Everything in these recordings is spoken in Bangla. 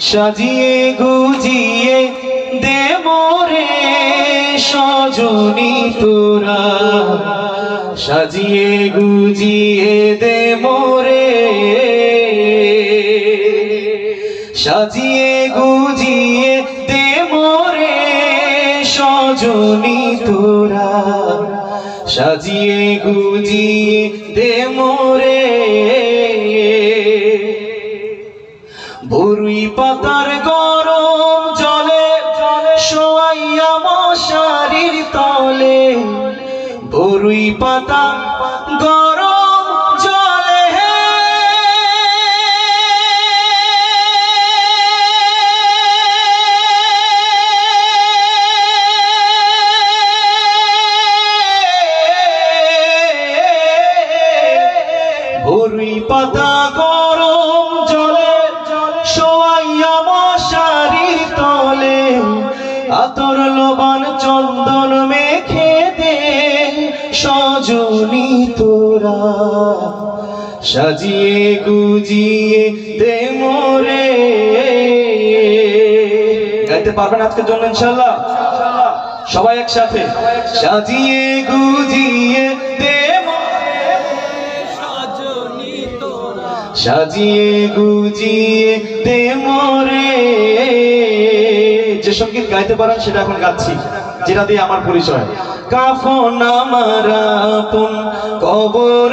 সাজিয়ে গুজিয়ে দে মোরে সজনী তোরা। সাজিয়ে গুজিয়ে দে মোরে। সাজিয়ে গুজিয়ে দে মোরে সজনী তোরা। সাজিয়ে গুজিয়ে দে মোরে। পাতা গরম জলে বরুই পাতা গরম জলে শোয়াইয়া মশারি তলে আতর লোবান সাজিয়ে গুজিয়ে দে মোরে। গাইতে পারবেন আজকের জন্য ইনশাল্লাহ সবাই একসাথে। সাজিয়ে গুজিয়ে দে সাজিয়ে গুজিয়ে দে মোরে। যে সংগীত গাইতে পারেন, সেটা এখন গাচ্ছি। যেটা দিয়ে আমার পরিচয়। কাফন আমার আপন কবর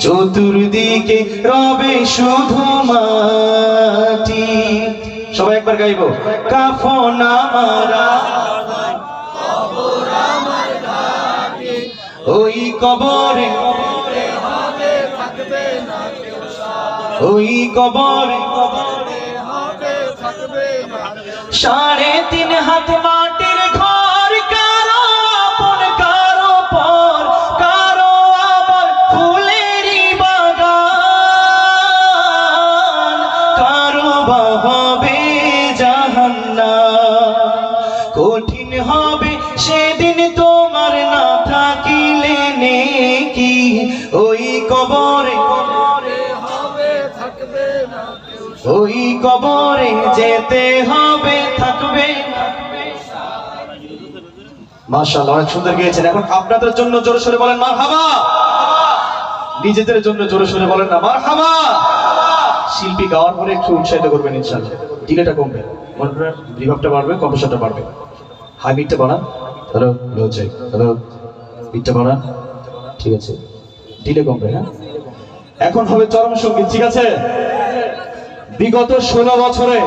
চতুর্দিকে রবে শুধু মাটি। সবাই একবার গাইব কাফন আমারা ওই কবরে ওই কবরে সাড়ে তিন হাত মাটির ওই কবরে যেতে হবে, থাকবে। মাশাআল্লাহ, অনেক সুন্দর গিয়েছেন। এখন আপনাদের জন্য জোরে সোরে বলেন, মারহাবা! নিজেদের জন্য জোরে সোরে বলেন না, মারহাবা! শিল্পী গাওয়ার পরে একটু উৎসাহিত করবেন, ইনশাআল্লাহ। ডিলেটা কমবে। মনে করেন বাড়বে কম্পোসারটা বাড়বে। হাই মিটটা বাড়ান। হ্যালো হ্যালো, মিটটা বাড়ান। ঠিক আছে। ডিলে কমবে হ্যাঁ? এখন হবে চরম সংগীত ঠিক আছে? বিগত ষোলো বছরে